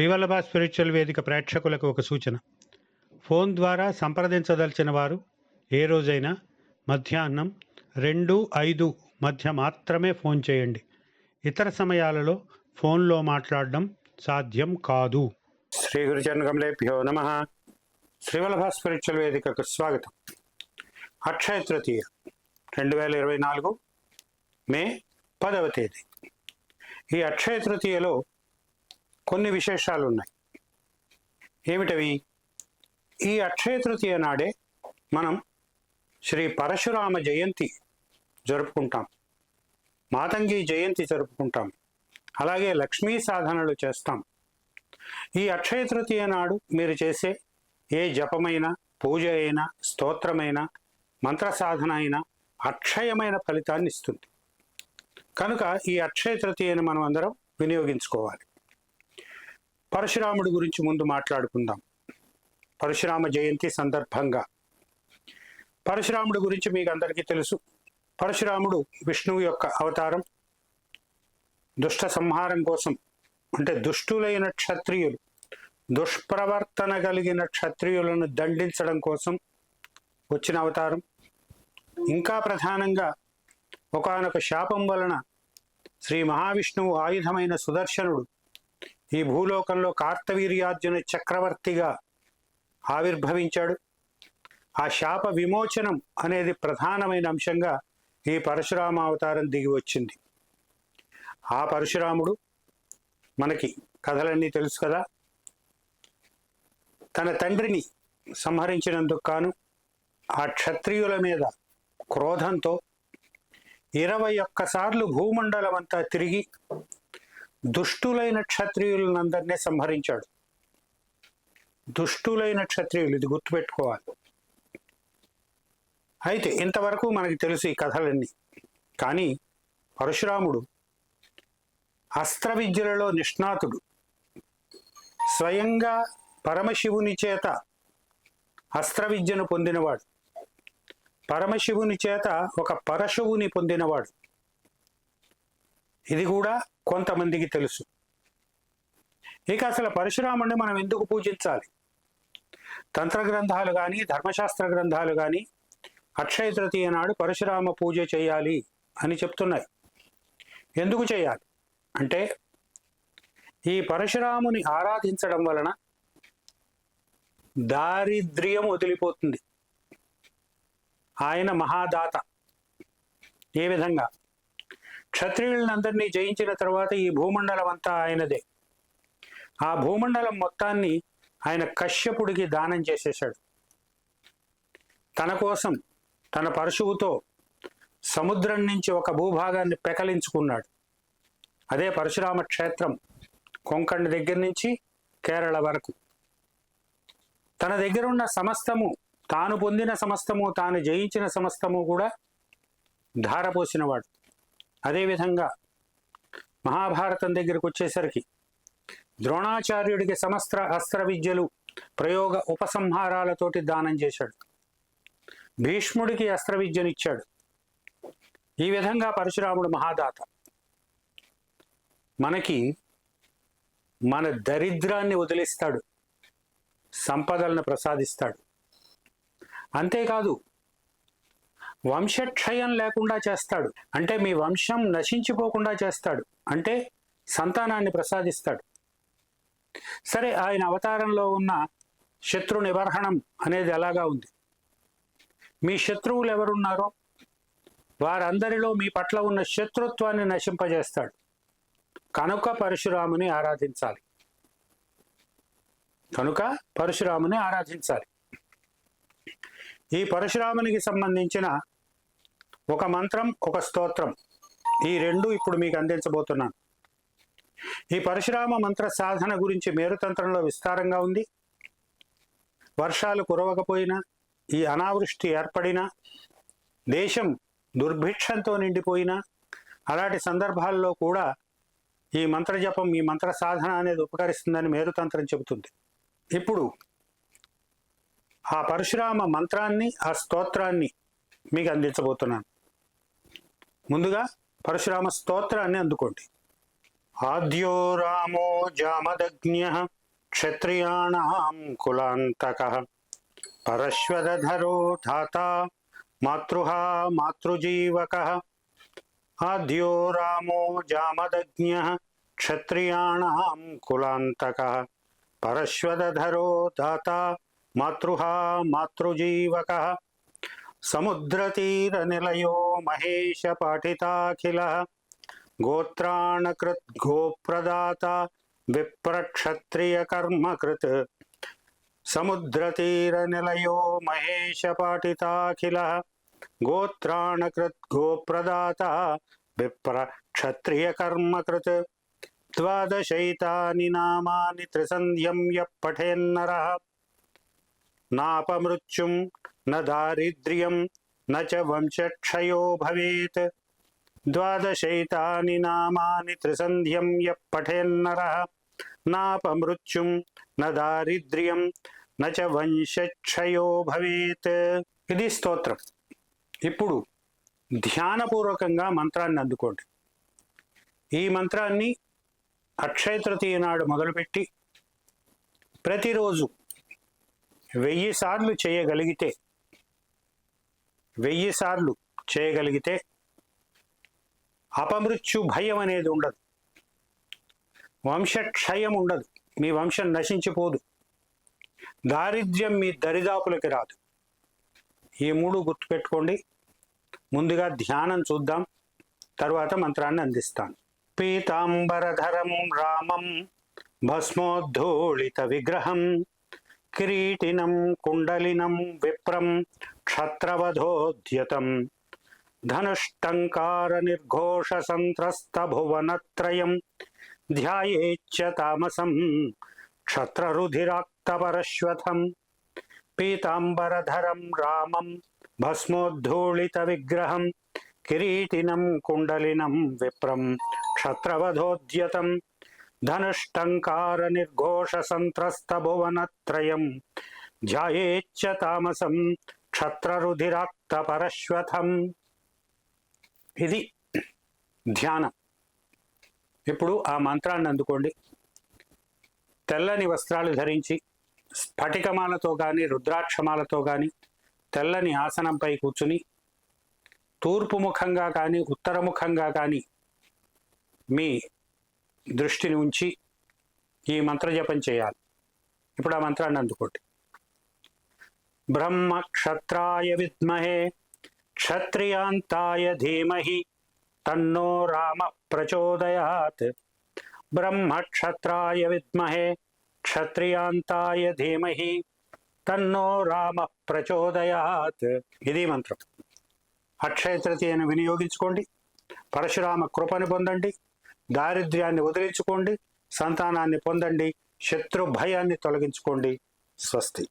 Srivallabha spiritual వేదిక ప్రేక్షకులకు ఒక సూచన. ఫోన్ ద్వారా సంప్రదించదలిచిన వారు ఏ రోజైనా మధ్యాహ్నం రెండు ఐదు మధ్య మాత్రమే ఫోన్ చేయండి. ఇతర సమయాలలో ఫోన్లో మాట్లాడడం సాధ్యం కాదు. శ్రీ గురుచరణకమలేభ్యో నమ. శ్రీవల్లభ స్పిరిచువల్ వేదికకు స్వాగతం. అక్షయ తృతీయ రెండు వేల ఇరవై నాలుగు మే పదవ తేదీ. ఈ అక్షయ తృతీయలో కొన్ని విశేషాలు ఉన్నాయి ఏమిటవి? ఈ అక్షయ తృతీయ నాడే మనం శ్రీ పరశురామ జయంతి జరుపుకుంటాం. మాతంగి జయంతి జరుపుకుంటాం. అలాగే లక్ష్మీ సాధనలు చేస్తాం. ఈ అక్షయ తృతీయ నాడు మీరు చేసే ఏ జపమైన పూజ అయినా స్తోత్రమైన మంత్ర సాధన అయినా అక్షయమైన ఫలితాన్ని ఇస్తుంది. కనుక ఈ అక్షయ తృతీయను మనం అందరం వినియోగించుకోవాలి. పరశురాముడి గురించి ముందు మాట్లాడుకుందాం. పరశురామ జయంతి సందర్భంగా. పరశురాముడి గురించి మీకు అందరికీ తెలుసు. పరశురాముడు విష్ణువు యొక్క అవతారం. దుష్ట సంహారం కోసం అంటే దుష్టులైన క్షత్రియులు దుష్ప్రవర్తన కలిగిన క్షత్రియులను దండించడం కోసం వచ్చిన అవతారం. ఇంకా ప్రధానంగా ఒకనొక శాపం వలన శ్రీ మహావిష్ణువు ఆయుధమైన సుదర్శనుడు ఈ భూలోకంలో కార్తవీర్యార్జున చక్రవర్తిగా ఆవిర్భవించాడు. ఆ శాప విమోచనం అనేది ప్రధానమైన అంశంగా ఈ పరశురామ అవతారం దిగి వచ్చింది. ఆ పరశురాముడు మనకి కథలన్నీ తెలుసు కదా? తన తండ్రిని సంహరించినందుకు కాను ఆ క్షత్రియుల మీద క్రోధంతో ఇరవై ఒక్కసార్లు భూమండలం అంతా తిరిగి దుష్టులైన క్షత్రియులందరినీ సంహరించాడు. దుష్టులైన క్షత్రియులు ఇది గుర్తుపెట్టుకోవాలి. అయితే ఇంతవరకు మనకి తెలుసు ఈ కథలన్నీ. కానీ పరశురాముడు అస్త్ర విద్యలలో నిష్ణాతుడు. స్వయంగా పరమశివుని చేత అస్త్ర విద్యను పొందినవాడు. పరమశివుని చేత ఒక పరశువుని పొందినవాడు. ఇది కూడా కొంతమందికి తెలుసు. ఇక అసలు పరశురాముడిని మనం ఎందుకు పూజించాలి? తంత్ర గ్రంథాలు కానీ ధర్మశాస్త్ర గ్రంథాలు కానీ అక్షయ తృతీయ నాడు పరశురామ పూజ చేయాలి అని చెప్తున్నాయి. ఎందుకు చేయాలి? అంటే ఈ పరశురాముని ఆరాధించడం వలన దారిద్ర్యం వదిలిపోతుంది. ఆయన మహాదాత. ఏ విధంగా? క్షత్రియులందరినీ జయించిన తర్వాత ఈ భూమండలం అంతా ఆయనదే. ఆ భూమండలం మొత్తాన్ని ఆయన కశ్యపుడికి దానం చేసేశాడు. తన కోసం తన పరశువుతో సముద్రం నుంచి ఒక భూభాగాన్ని పెకలించుకున్నాడు. అదే పరశురామ క్షేత్రం కొంకణ్ దగ్గర నుంచి కేరళ వరకు. తన దగ్గరున్న సమస్తము తాను పొందిన సమస్తము తాను జయించిన సమస్తము కూడా ధారపోసినవాడు. అదేవిధంగా మహాభారతం దగ్గరకు వచ్చేసరికి ద్రోణాచార్యుడికి సమస్త అస్త్ర విద్యలు ప్రయోగ ఉపసంహారాలతోటి దానం చేశాడు. భీష్ముడికి అస్త్ర విద్యనిచ్చాడు ఈ విధంగా పరశురాముడు మహాదాత. మనకి మన దరిద్రాన్ని వదిలిస్తాడు సంపదలను ప్రసాదిస్తాడు. అంతేకాదు వంశక్షయం లేకుండా చేస్తాడు. అంటే మీ వంశం నశించిపోకుండా చేస్తాడు. అంటే సంతానాన్ని ప్రసాదిస్తాడు. సరే ఆయన అవతారంలో ఉన్న శత్రు నిబర్హణం అనేది ఎలాగా ఉంది? మీ శత్రువులు ఎవరున్నారో? వారందరిలో మీ పట్ల ఉన్న శత్రుత్వాన్ని నశింపజేస్తాడు. కనుక పరశురాముని ఆరాధించాలి. కనుక పరశురాముని ఆరాధించాలి. ఈ పరశురామునికి సంబంధించిన ఒక మంత్రం ఒక స్తోత్రం. ఈ రెండు ఇప్పుడు మీకు అందించబోతున్నాను. ఈ పరశురామ మంత్ర సాధన గురించి మేరుతంత్రంలో విస్తారంగా ఉంది. వర్షాలు కురవకపోయినా ఈ అనావృష్టి ఏర్పడినా దేశం దుర్భిక్షంతో నిండిపోయినా అలాంటి సందర్భాల్లో కూడా ఈ మంత్రజపం ఈ మంత్ర సాధన అనేది ఉపకరిస్తుందని మేరుతంత్రం చెబుతుంది. ఇప్పుడు ఆ పరశురామ మంత్రాన్ని ఆ స్తోత్రాన్ని మీకు అందించబోతున్నాను. ముందుగా పరశురామ స్తోత్రాన్ని అందుకోండి. ఆద్యో రామో జామదగ్న్య క్షత్రియాణం కులాంతక పరశ్వదధరో ధాత మాతృహ మాతృజీవక ఆద్యో రామో జామదగ్న్య క్షత్రియాణం కులాంతక పరశ్వదధరో ధాత మాతృహ మాతృజీవక సముద్రతీరనిలయో మహేశ పాఠితాఖిల గోత్రాణకృత్ గోప్రదాత విప్రక్షత్రియ కర్మకృత్ సముద్రతీరనిలయో మహేశ పాఠితాఖిల గోత్రాణకృత్ గోప్రదాత విప్ర క్షత్రియ కర్మకృత్ ద్వాదశైతాని నామాని త్రిసంధ్యం యః న చ వంశక్షయో భవేత్ ద్వాదశైతాని నామాని త్రిసంధ్యం యః పఠేన్నరः నాపమృత్యుం న దారిద్ర్యం నచ వంశక్షయో భవేత్ ఇది స్తోత్రం. ఇప్పుడు ధ్యానపూర్వకంగా మంత్రాన్ని అందుకోండి. ఈ మంత్రాన్ని అక్షయ తృతీయ నాడు మొదలుపెట్టి ప్రతిరోజు వెయ్యి సార్లు చేయగలిగితే వెయ్యి సార్లు చేయగలిగితే అపమృత్యు భయం అనేది ఉండదు. వంశక్షయం ఉండదు. మీ వంశం నశించిపోదు. దారిద్ర్యం మీ దరిదాపులకి రాదు. ఈ మూడు గుర్తుపెట్టుకోండి. ముందుగా ధ్యానం చూద్దాం. తర్వాత మంత్రాన్ని అందిస్తాను. పీతాంబరధరం రామం భస్మోద్ధూళిత విగ్రహం. కిరీటినం కుండలినం విప్రం క్షత్రవధోద్యతం. ధనుష్టంకార నిర్ఘోష సంత్రస్త భువనత్రయం ధ్యాయేచ్చ తామసం క్షత్రరుధిరాక్తపరశ్వథం. పీతాంబరధరం రామం భస్మోద్ధూళిత విగ్రహం. కిరీటినం కుండలినం విప్రం క్షత్రవధోద్యతం. ధనుష్టంకార నిర్ఘోష సంత్రస్త భువనత్రయం ధ్యాయేచ్చ తామసం క్షత్రరుధిరాక్త పరశ్వథం ఇది ధ్యానం. ఇప్పుడు ఆ మంత్రాన్ని అందుకోండి. తెల్లని వస్త్రాలు ధరించి స్ఫటికమాలతో కానీ రుద్రాక్షమాలతో కానీ తెల్లని ఆసనంపై కూర్చుని తూర్పు ముఖంగా కానీ ఉత్తరముఖంగా కానీ మీ దృష్టిని ఉంచి ఈ మంత్రజపం చేయాలి. ఇప్పుడు ఆ మంత్రాన్ని అందుకోండి. బ్రహ్మ క్షత్రాయ విద్మహే క్షత్రియాంతాయ ధీమహి తన్నో రామ ప్రచోదయాత్. బ్రహ్మ క్షత్రాయ విద్మహే క్షత్రియాంతాయ ధీమహి తన్నో రామ ప్రచోదయాత్. ఇది మంత్రం. అక్షయ తృతీయను వినియోగించుకోండి. పరశురామ కృపను పొందండి. దారిద్ర్యాన్ని వదిలించుకోండి సంతానాన్ని పొందండి శత్రు భయాన్ని తొలగించుకోండి. స్వస్తి.